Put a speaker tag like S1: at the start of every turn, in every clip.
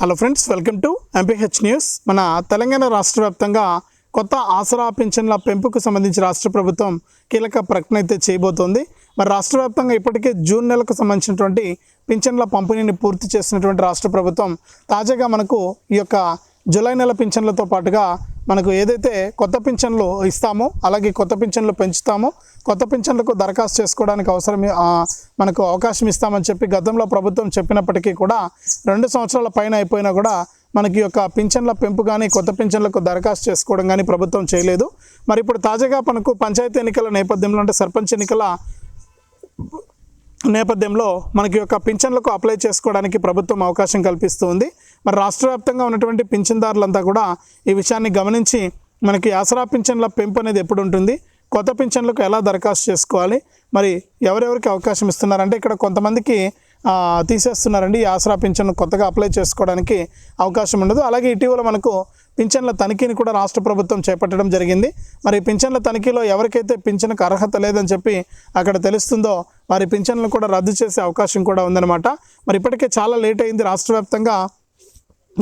S1: Hello friends welcome to MPH news మన తెలంగాణ రాష్ట్ర వ్యాప్తంగా కొత్త ఆసరా పింఛన్ల పెంపుకు సంబంధించి రాష్ట్ర ప్రభుత్వం కీలక ప్రకటన అయితే చేయబోతోంది. మరి రాష్ట్ర వ్యాప్తంగా ఇప్పటికే జూన్ నెలకు సంబంధించినటువంటి పింఛన్ల పంపిణీని పూర్తి చేసినటువంటి రాష్ట్ర ప్రభుత్వం తాజాగా మనకు ఈ యొక్క జూలై నెల పింఛన్లతో పాటుగా మనకు ఏదైతే కొత్త పింఛన్లు ఇస్తామో అలాగే కొత్త పింఛన్లు పెంచుతామో కొత్త పింఛన్లకు దరఖాస్తు చేసుకోవడానికి అవసరం మనకు అవకాశం ఇస్తామని చెప్పి గతంలో ప్రభుత్వం చెప్పినప్పటికీ కూడా రెండు సంవత్సరాల పైన అయిపోయినా కూడా మనకి యొక్క పింఛన్ల పెంపు కానీ కొత్త పింఛన్లకు దరఖాస్తు చేసుకోవడం కానీ ప్రభుత్వం చేయలేదు. మరి ఇప్పుడు తాజాగా మనకు పంచాయతీ ఎన్నికల నేపథ్యంలో అంటే సర్పంచ్ ఎన్నికల నేపథ్యంలో మనకి యొక్క పింఛన్లకు అప్లై చేసుకోవడానికి ప్రభుత్వం అవకాశం కల్పిస్తుంది. మరి రాష్ట్ర వ్యాప్తంగా ఉన్నటువంటి పింఛన్దారులంతా కూడా ఈ విషయాన్ని గమనించి మనకి ఆసరా పింఛన్ల పెంపు అనేది ఎప్పుడు ఉంటుంది? కొత్త పింఛన్లకు ఎలా దరఖాస్తు చేసుకోవాలి? మరి ఎవరెవరికి అవకాశం ఇస్తున్నారంటే ఇక్కడ కొంతమందికి తీసేస్తున్నారండి. ఈ ఆసరా పింఛన్ కొత్తగా అప్లై చేసుకోవడానికి అవకాశం ఉండదు. అలాగే ఇటీవల మనకు పింఛన్ల తనిఖీని కూడా రాష్ట్ర ప్రభుత్వం చేపట్టడం జరిగింది. మరి పింఛన్ల తనిఖీలో ఎవరికైతే పింఛన్కు అర్హత లేదని చెప్పి అక్కడ తెలుస్తుందో వారి పింఛన్లను కూడా రద్దు చేసే అవకాశం కూడా ఉందన్నమాట. మరి ఇప్పటికే చాలా లేట్ అయింది రాష్ట్ర వ్యాప్తంగా.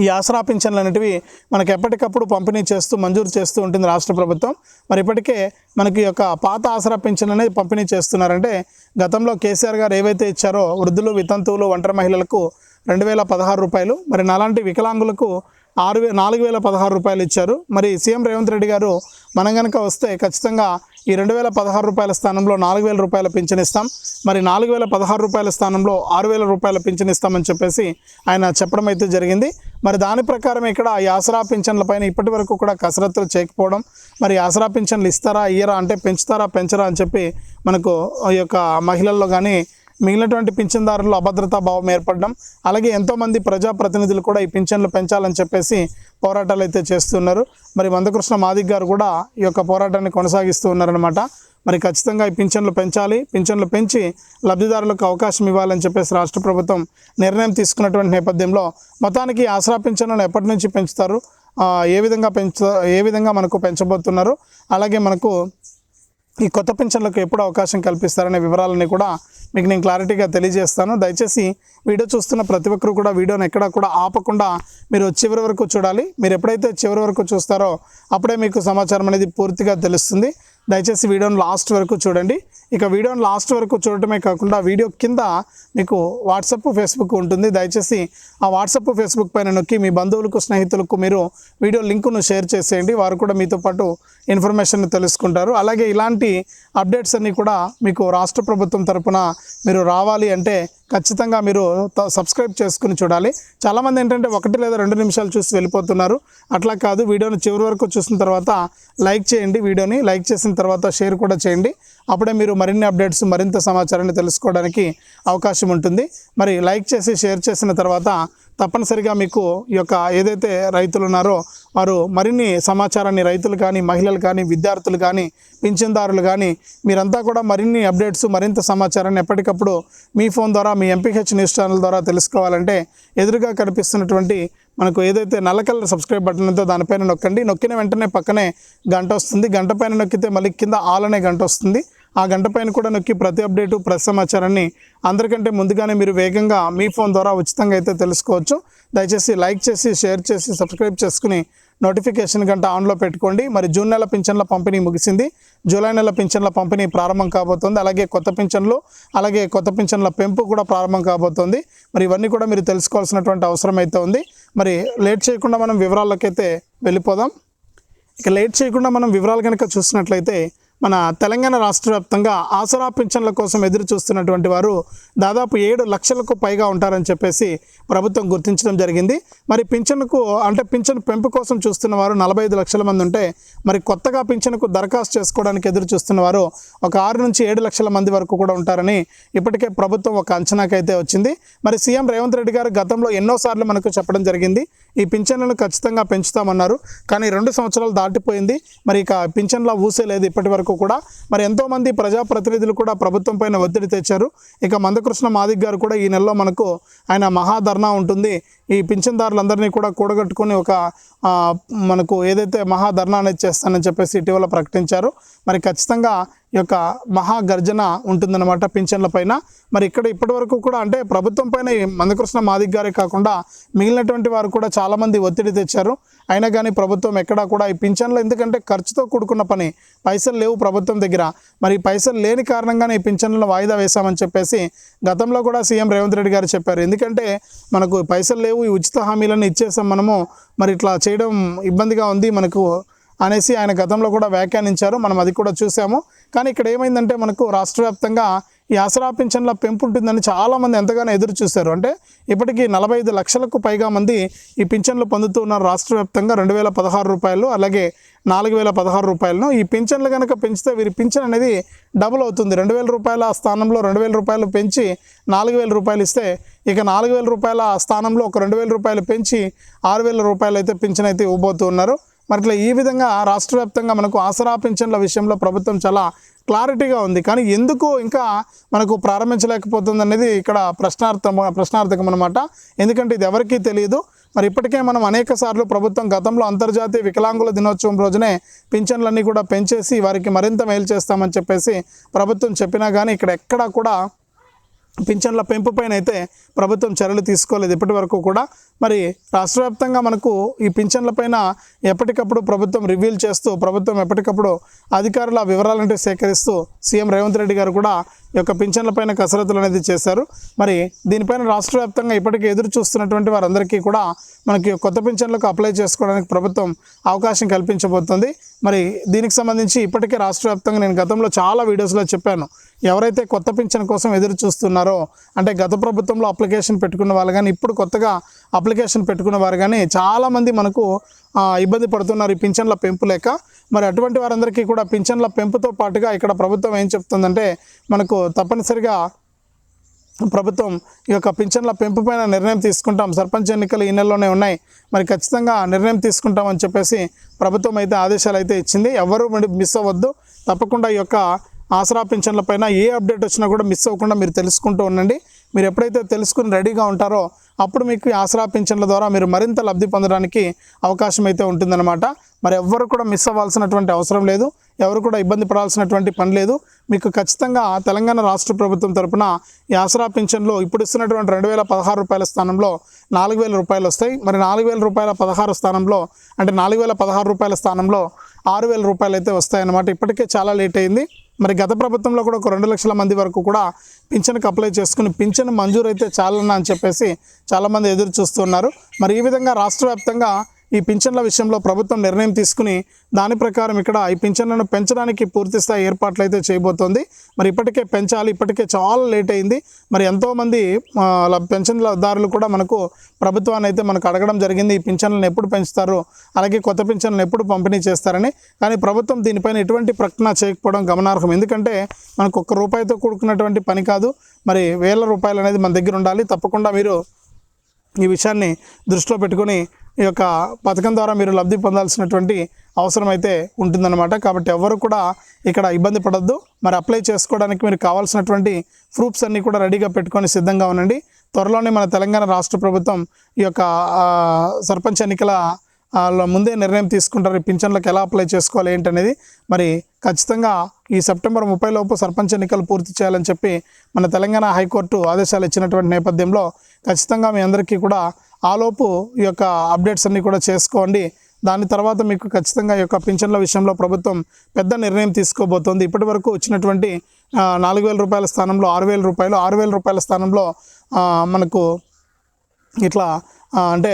S1: ఈ ఆసరా పింఛన్లు అనేటివి మనకి ఎప్పటికప్పుడు పంపిణీ చేస్తూ మంజూరు చేస్తూ ఉంటుంది రాష్ట్ర ప్రభుత్వం. మరి ఇప్పటికే మనకి యొక్క పాత ఆసరా పింఛన్ అనేది పంపిణీ చేస్తున్నారంటే గతంలో కేసీఆర్ గారు ఏవైతే ఇచ్చారో వృద్ధులు వితంతువులు ఒంటరి మహిళలకు రెండు వేల పదహారు రూపాయలు మరి నాలాంటి వికలాంగులకు ఆరు వే నాలుగు వేల పదహారు రూపాయలు ఇచ్చారు. మరి సీఎం రేవంత్ రెడ్డి గారు మనం కనుక వస్తే ఖచ్చితంగా ఈ రెండు వేల పదహారు రూపాయల స్థానంలో నాలుగు వేల రూపాయల పింఛన్ ఇస్తాం. మరి నాలుగు వేల పదహారు రూపాయల స్థానంలో ఆరు వేల రూపాయల పింఛన్ ఇస్తామని చెప్పేసి ఆయన చెప్పడం అయితే జరిగింది. మరి దాని ప్రకారం ఇక్కడ ఈ ఆసరా పింఛన్ల పైన ఇప్పటి వరకు కూడా కసరత్తులు చేయకపోవడం మరి ఆసరా పింఛన్లు ఇస్తారా ఇయ్యరా అంటే పెంచుతారా పెంచరా అని చెప్పి మనకు ఈ యొక్క మహిళల్లో కానీ మిగిలినటువంటి పింఛన్దారుల్లో అభద్రతా భావం ఏర్పడడం అలాగే ఎంతోమంది ప్రజాప్రతినిధులు కూడా ఈ పింఛన్లు పెంచాలని చెప్పేసి పోరాటాలు అయితే చేస్తున్నారు. మరి మందకృష్ణ మాదిక్ గారు కూడా ఈ యొక్క పోరాటాన్ని కొనసాగిస్తూ ఉన్నారనమాట మరి ఖచ్చితంగా ఈ పింఛన్లు పెంచాలి పింఛన్లు పెంచి లబ్ధిదారులకు అవకాశం ఇవ్వాలని చెప్పేసి రాష్ట్ర ప్రభుత్వం నిర్ణయం తీసుకున్నటువంటి నేపథ్యంలో మొత్తానికి ఆసరా పింఛన్లను ఎప్పటి నుంచి పెంచుతారు? ఏ విధంగా పెంచు ఏ విధంగా మనకు పెంచబోతున్నారు? అలాగే మనకు ఈ కొత్త పెన్షన్లకు ఎప్పుడు అవకాశం కల్పిస్తారనే వివరాలని కూడా మీకు నేను క్లారిటీగా తెలియజేస్తాను. దయచేసి వీడియో చూస్తున్న ప్రతి ఒక్కరు కూడా వీడియోని ఎక్కడా కూడా ఆపకుండా మీరు చివరి వరకు చూడాలి. మీరు ఎప్పుడైతే చివరి వరకు చూస్తారో అప్పుడే మీకు సమాచారం అనేది పూర్తిగా తెలుస్తుంది. దయచేసి వీడియోని లాస్ట్ వరకు చూడండి. ఇక వీడియోని లాస్ట్ వరకు చూడటమే కాకుండా వీడియో కింద మీకు వాట్సప్ ఫేస్బుక్ ఉంటుంది. దయచేసి ఆ వాట్సప్ ఫేస్బుక్ పైన నొక్కి మీ బంధువులకు స్నేహితులకు మీరు వీడియో లింకును షేర్ చేసేయండి. వారు కూడా మీతో పాటు ఇన్ఫర్మేషన్ తెలుసుకుంటారు. అలాగే ఇలాంటి అప్డేట్స్ అన్నీ కూడా మీకు రాష్ట్ర ప్రభుత్వం తరపున మీరు రావాలి అంటే ఖచ్చితంగా మీరు త- సబ్స్క్రైబ్ చేసుకుని చూడాలి. చాలామంది ఏంటంటే ఒకటి లేదా రెండు నిమిషాలు చూసి వెళ్ళిపోతున్నారు. అట్లా కాదు వీడియోని చివరి వరకు చూసిన తర్వాత లైక్ చేయండి వీడియోని లైక్ చేసిన తర్వాత షేర్ కూడా చేయండి. అప్పుడే మీరు మరిన్ని అప్డేట్స్ మరింత సమాచారాన్ని తెలుసుకోవడానికి అవకాశం ఉంటుంది. మరి లైక్ చేసి షేర్ చేసిన తర్వాత తప్పనిసరిగా మీకు ఈ యొక్క ఏదైతే రైతులు ఉన్నారో వారు మరిన్ని సమాచారాన్ని రైతులు కానీ మహిళలు కానీ విద్యార్థులు కానీ పింఛన్దారులు కానీ మీరంతా కూడా మరిన్ని అప్డేట్స్ మరింత సమాచారాన్ని ఎప్పటికప్పుడు మీ ఫోన్ ద్వారా మీ ఎంపీహెచ్ న్యూస్ ఛానల్ ద్వారా తెలుసుకోవాలంటే ఎదురుగా కనిపిస్తున్నటువంటి మనకు ఏదైతే నల్ల కలర్ సబ్స్క్రైబ్ బటన్ ఉందో దానిపైన నొక్కండి. నొక్కిన వెంటనే పక్కనే గంట వస్తుంది. గంట పైన నొక్కితే మళ్ళీ కింద ఆల్ అనే గంట వస్తుంది. ఆ గంట పైన కూడా నొక్కి ప్రతి అప్డేటు ప్రతి సమాచారాన్ని అందరికంటే ముందుగానే మీరు వేగంగా మీ ఫోన్ ద్వారా ఉచితంగా అయితే తెలుసుకోవచ్చు. దయచేసి లైక్ చేసి షేర్ చేసి సబ్స్క్రైబ్ చేసుకుని నోటిఫికేషన్ గంట ఆన్లో పెట్టుకోండి. మరి జూన్ నెల పింఛన్ల పంపిణీ ముగిసింది. జూలై నెల పింఛన్ల పంపిణీ ప్రారంభం కాబోతోంది. అలాగే కొత్త పింఛన్లు అలాగే కొత్త పింఛన్ల పెంపు కూడా ప్రారంభం కాబోతోంది. మరి ఇవన్నీ కూడా మీరు తెలుసుకోవాల్సినటువంటి అవసరం అయితే ఉంది. మరి లేట్ చేయకుండా మనం వివరాల్లోకైతే వెళ్ళిపోదాం. ఇక లేట్ చేయకుండా మనం వివరాలు కనుక చూసినట్లయితే మన తెలంగాణ రాష్ట్ర వ్యాప్తంగా ఆసరా పింఛన్ల కోసం ఎదురు చూస్తున్నటువంటి వారు దాదాపు ఏడు లక్షలకు పైగా ఉంటారని చెప్పేసి ప్రభుత్వం గుర్తించడం జరిగింది. మరి పింఛన్కు అంటే పింఛన్ పెంపు కోసం చూస్తున్న వారు నలభై ఐదు లక్షల మంది ఉంటే మరి కొత్తగా పింఛన్కు దరఖాస్తు చేసుకోవడానికి ఎదురు చూస్తున్న వారు ఒక ఆరు నుంచి ఏడు లక్షల మంది వరకు కూడా ఉంటారని ఇప్పటికే ప్రభుత్వం ఒక అంచనాకైతే వచ్చింది. మరి సీఎం రేవంత్ రెడ్డి గారు గతంలో ఎన్నోసార్లు మనకు చెప్పడం జరిగింది. ఈ పింఛన్లను ఖచ్చితంగా పెంచుతామన్నారు. కానీ రెండు సంవత్సరాలు దాటిపోయింది. మరి ఇక పింఛన్ల ఊసే లేదు ఇప్పటి వరకు కూడా. మరి ఎంతోమంది ప్రజాప్రతినిధులు కూడా ప్రభుత్వం పైన ఒత్తిడి తెచ్చారు. ఇక మందకృష్ణ మాదిక్ గారు కూడా ఈ నెలలో మనకు ఆయన మహాధర్నా ఉంటుంది. ఈ పింఛన్దారులందరినీ కూడా కూడగట్టుకుని ఒక మనకు ఏదైతే మహాధర్నా అనేది చేస్తానని చెప్పేసి ఇటీవల ప్రకటించారు. మరి ఖచ్చితంగా యొక్క మహా గర్జన ఉంటుందన్నమాట పింఛన్ల పైన. మరి ఇక్కడ ఇప్పటివరకు కూడా అంటే ప్రభుత్వం పైన మందకృష్ణ మాదిక్ గారే కాకుండా మిగిలినటువంటి వారు కూడా చాలామంది ఒత్తిడి తెచ్చారు. అయినా కానీ ప్రభుత్వం ఎక్కడా కూడా ఈ పింఛన్లు ఎందుకంటే ఖర్చుతో కూడుకున్న పని. పైసలు లేవు ప్రభుత్వం దగ్గర. మరి పైసలు లేని కారణంగానే ఈ పింఛన్లను వాయిదా వేశామని చెప్పేసి గతంలో కూడా సీఎం రేవంత్ రెడ్డి గారు చెప్పారు. ఎందుకంటే మనకు పైసలు లేవు ఈ ఉచిత హామీలను ఇచ్చేసాం మనము. మరి ఇట్లా చేయడం ఇబ్బందిగా ఉంది మనకు అనేసి ఆయన గతంలో కూడా వ్యాఖ్యానించారు. మనం అది కూడా చూసాము. కానీ ఇక్కడ ఏమైందంటే మనకు రాష్ట్ర వ్యాప్తంగా ఈ ఆసరా పింఛన్ల పెంపు ఉంటుందని చాలామంది ఎంతగానో ఎదురు చూశారు. అంటే ఇప్పటికీ నలభై ఐదు లక్షలకు పైగా మంది ఈ పింఛన్లు పొందుతూ ఉన్నారు రాష్ట్ర వ్యాప్తంగా రెండు వేల పదహారు రూపాయలు అలాగే నాలుగు వేల పదహారు రూపాయలను. ఈ పింఛన్లు కనుక పెంచితే వీరి పింఛన్ అనేది డబుల్ అవుతుంది. రెండు వేల రూపాయల స్థానంలో రెండు వేల రూపాయలు పెంచి నాలుగు వేల రూపాయలు ఇస్తే ఇక నాలుగు వేల రూపాయల స్థానంలో ఒక రెండు వేల రూపాయలు పెంచి ఆరు వేల రూపాయలు అయితే పింఛన్ అయితే ఇవ్వబోతున్నారు ఉన్నారు. మరి ఇట్లా ఈ విధంగా రాష్ట్ర వ్యాప్తంగా మనకు ఆసరా పింఛన్ల విషయంలో ప్రభుత్వం చాలా క్లారిటీగా ఉంది. కానీ ఎందుకు ఇంకా మనకు ప్రారంభించలేకపోతుంది అనేది ఇక్కడ ప్రశ్నార్థం ప్రశ్నార్థకం అనమాట ఎందుకంటే ఇది ఎవరికీ తెలియదు. మరి ఇప్పటికే మనం అనేక సార్లు ప్రభుత్వం గతంలో అంతర్జాతీయ వికలాంగుల దినోత్సవం రోజునే పింఛన్లన్నీ కూడా పెంచేసి వారికి మరింత మేలు చేస్తామని చెప్పేసి ప్రభుత్వం చెప్పినా కానీ ఇక్కడ ఎక్కడా కూడా పింఛన్ల పెంపు పైన అయితే ప్రభుత్వం చర్యలు తీసుకోలేదు. ఇప్పటి వరకు కూడా మరి రాష్ట్ర వ్యాప్తంగా మనకు ఈ పింఛన్ల పైన ఎప్పటికప్పుడు ప్రభుత్వం రివ్యూల్ చేస్తూ ప్రభుత్వం ఎప్పటికప్పుడు అధికారుల వివరాలంటే సేకరిస్తూ సీఎం రేవంత్ రెడ్డి గారు కూడా యొక్క పింఛన్లపైన కసరత్తులు అనేది చేశారు. మరి దీనిపైన రాష్ట్ర వ్యాప్తంగా ఇప్పటికీ ఎదురు చూస్తున్నటువంటి వారందరికీ కూడా మనకి కొత్త పింఛన్లకు అప్లై చేసుకోవడానికి ప్రభుత్వం అవకాశం కల్పించబోతుంది. మరి దీనికి సంబంధించి ఇప్పటికే రాష్ట్ర వ్యాప్తంగా నేను గతంలో చాలా వీడియోస్లో చెప్పాను. ఎవరైతే కొత్త పింఛన్ కోసం ఎదురు చూస్తున్నారో అంటే గత ప్రభుత్వంలో అప్లికేషన్ పెట్టుకున్న వాళ్ళు కానీ ఇప్పుడు కొత్తగా అప్లికేషన్ పెట్టుకున్న వారు కానీ చాలామంది మనకు ఇబ్బంది పడుతున్నారు ఈ పింఛన్ల పెంపు లేక. మరి అటువంటి వారందరికీ కూడా పింఛన్ల పెంపుతో పాటుగా ఇక్కడ ప్రభుత్వం ఏం చెప్తుందంటే మనకు తప్పనిసరిగా ప్రభుత్వం ఈ యొక్క పింఛన్ల పెంపు పైన నిర్ణయం తీసుకుంటాం. సర్పంచ్ ఎన్నికలు ఈ నెలలోనే ఉన్నాయి. మరి ఖచ్చితంగా నిర్ణయం తీసుకుంటామని చెప్పేసి ప్రభుత్వం అయితే ఆదేశాలు అయితే ఇచ్చింది. ఎవరు మరి మిస్ అవ్వద్దు. తప్పకుండా ఈ యొక్క ఆసరా పింఛన్ల పైన ఏ అప్డేట్ వచ్చినా కూడా మిస్ అవ్వకుండా మీరు తెలుసుకుంటూ ఉండండి. మీరు ఎప్పుడైతే తెలుసుకుని రెడీగా ఉంటారో అప్పుడు మీకు ఆసరా పింఛన్ల ద్వారా మీరు మరింత లబ్ధి పొందడానికి అవకాశం అయితే ఉంటుందన్నమాట. మరి ఎవ్వరు కూడా మిస్ అవ్వాల్సినటువంటి అవసరం లేదు. ఎవరు కూడా ఇబ్బంది పడాల్సినటువంటి పని లేదు. మీకు ఖచ్చితంగా తెలంగాణ రాష్ట్ర ప్రభుత్వం తరపున ఈ ఆసరా పింఛన్లో ఇప్పుడు ఇస్తున్నటువంటి రెండు వేల పదహారు రూపాయల స్థానంలో నాలుగు వేల రూపాయలు వస్తాయి. మరి నాలుగు వేల రూపాయల పదహారు స్థానంలో అంటే నాలుగు వేల పదహారు రూపాయల స్థానంలో ఆరు వేల రూపాయలు అయితే వస్తాయన్నమాట. ఇప్పటికే చాలా లేట్ అయింది. మరి గత ప్రభుత్వంలో కూడా ఒక రెండు లక్షల మంది వరకు కూడా పింఛన్కి అప్లై చేసుకుని పింఛన్ మంజూరు అయితే చాలన్నా అని చెప్పేసి చాలామంది ఎదురు చూస్తున్నారు. మరి ఈ విధంగా రాష్ట్ర వ్యాప్తంగా ఈ పింఛన్ల విషయంలో ప్రభుత్వం నిర్ణయం తీసుకుని దాని ప్రకారం ఇక్కడ ఈ పింఛన్లను పెంచడానికి పూర్తి స్థాయి ఏర్పాట్లు అయితే చేయబోతోంది. మరి ఇప్పటికే పెంచాలి ఇప్పటికే చాలా లేట్ అయింది. మరి ఎంతోమంది పెన్షన్లదారులు కూడా మనకు ప్రభుత్వాన్ని అయితే మనకు అడగడం జరిగింది. ఈ పింఛన్లను ఎప్పుడు పెంచుతారు? అలాగే కొత్త పింఛన్లను ఎప్పుడు పంపిణీ చేస్తారని. కానీ ప్రభుత్వం దీనిపైన ఎటువంటి ప్రకటన చేయకపోవడం గమనార్హం. ఎందుకంటే మనకు ఒక్క రూపాయితో కూడుకున్నటువంటి పని కాదు. మరి వేల రూపాయలు అనేది మన దగ్గర ఉండాలి. తప్పకుండా మీరు ఈ విషయాన్ని దృష్టిలో పెట్టుకొని ఈ యొక్క పథకం ద్వారా మీరు లబ్ధి పొందాల్సినటువంటి అవసరం అయితే ఉంటుందన్నమాట. కాబట్టి ఎవరు కూడా ఇక్కడ ఇబ్బంది పడద్దు. మరి అప్లై చేసుకోవడానికి మీరు కావాల్సినటువంటి ప్రూఫ్స్ అన్నీ కూడా రెడీగా పెట్టుకొని సిద్ధంగా ఉండండి. త్వరలోనే మన తెలంగాణ రాష్ట్ర ప్రభుత్వం ఈ యొక్క సర్పంచ్ ఎన్నికల వాళ్ళ ముందే నిర్ణయం తీసుకుంటారు. ఈ పింఛన్లకు ఎలా అప్లై చేసుకోవాలి ఏంటనేది. మరి ఖచ్చితంగా ఈ సెప్టెంబర్ ముప్పై లోపు సర్పంచ్ ఎన్నికలు పూర్తి చేయాలని చెప్పి మన తెలంగాణ హైకోర్టు ఆదేశాలు ఇచ్చినటువంటి నేపథ్యంలో ఖచ్చితంగా మీ అందరికీ కూడా ఆలోపు ఈ యొక్క అప్డేట్స్ అన్నీ కూడా చేసుకోండి. దాని తర్వాత మీకు ఖచ్చితంగా ఈ యొక్క పింఛన్ల విషయంలో ప్రభుత్వం పెద్ద నిర్ణయం తీసుకోబోతోంది. ఇప్పటి వరకు వచ్చినటువంటి నాలుగు వేల రూపాయల స్థానంలో ఆరు వేల రూపాయలు ఆరు వేల రూపాయల స్థానంలో మనకు ఇట్లా అంటే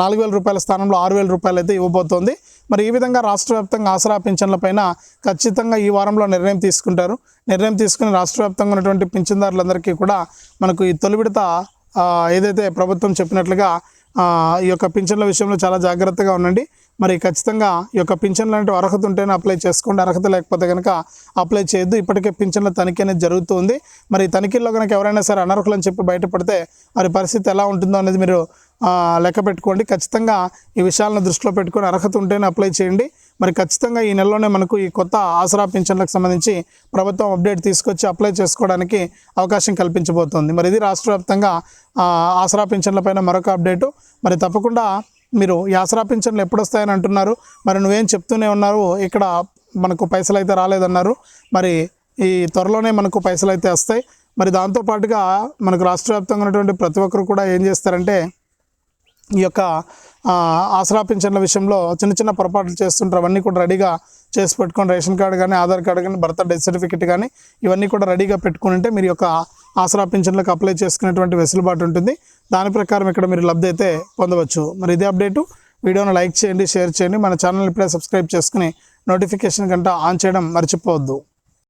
S1: నాలుగు వేల రూపాయల స్థానంలో ఆరు వేల రూపాయలు అయితే ఇవ్వబోతోంది. మరి ఈ విధంగా రాష్ట్ర వ్యాప్తంగా ఆసరా పింఛన్ల పైన ఖచ్చితంగా ఈ వారంలో నిర్ణయం తీసుకుంటారు. నిర్ణయం తీసుకుని రాష్ట్ర వ్యాప్తంగా ఉన్నటువంటి పింఛన్దారులందరికీ కూడా మనకు ఈ తొలి విడత ఏదైతే ప్రభుత్వం చెప్పినట్లుగా ఈ యొక్క పింఛన్ల విషయంలో చాలా జాగ్రత్తగా ఉండండి. మరి ఖచ్చితంగా ఈ యొక్క పింఛన్లు అంటే అర్హత ఉంటేనే అప్లై చేసుకోండి. అర్హత లేకపోతే కనుక అప్లై చేయొద్దు. ఇప్పటికే పింఛన్ల తనిఖీ అనేది జరుగుతుంది. మరి తనిఖీల్లో కనుక ఎవరైనా సరే అనర్హులు అని చెప్పి బయటపడితే మరి పరిస్థితి ఎలా ఉంటుందో అనేది మీరు లెక్క పెట్టుకోండి. ఖచ్చితంగా ఈ విషయాలను దృష్టిలో పెట్టుకొని అర్హత ఉంటేనే అప్లై చేయండి. మరి ఖచ్చితంగా ఈ నెలలోనే మనకు ఈ కొత్త ఆసరా పింఛన్లకు సంబంధించి ప్రభుత్వం అప్డేట్ తీసుకొచ్చి అప్లై చేసుకోవడానికి అవకాశం కల్పించబోతోంది. మరి ఇది రాష్ట్ర వ్యాప్తంగా ఆసరా పింఛన్లపైన మరొక అప్డేటు. మరి తప్పకుండా మీరు యాసరా పింఛన్లు ఎప్పుడు వస్తాయని అంటున్నారు. మరి నువ్వేం చెప్తూనే ఉన్నారు ఇక్కడ మనకు పైసలు అయితే రాలేదన్నారు. మరి ఈ త్వరలోనే మనకు పైసలు అయితే వస్తాయి. మరి దాంతోపాటుగా మనకు రాష్ట్ర వ్యాప్తంగా ఉన్నటువంటి ప్రతి ఒక్కరు కూడా ఏం చేస్తారంటే ఈ యొక్క ఆసరా పింఛన్ల విషయంలో చిన్న చిన్న పొరపాట్లు చేస్తుంటారు. అవన్నీ కూడా రెడీగా చేసి పెట్టుకొని రేషన్ కార్డు కానీ ఆధార్ కార్డు కానీ బర్త్ డెత్ సర్టిఫికేట్ కానీ ఇవన్నీ కూడా రెడీగా పెట్టుకుని ఉంటే మీరు యొక్క ఆసరా పింఛన్లకు అప్లై చేసుకునేటువంటి వెసులుబాటు ఉంటుంది. దాని ప్రకారం ఇక్కడ మీరు లబ్ధి అయితే పొందవచ్చు. మరి ఇదే అప్డేటు. వీడియోను లైక్ చేయండి షేర్ చేయండి. మన ఛానల్ ఇప్పుడే సబ్స్క్రైబ్ చేసుకుని నోటిఫికేషన్ గంట ఆన్ చేయడం మర్చిపోవద్దు.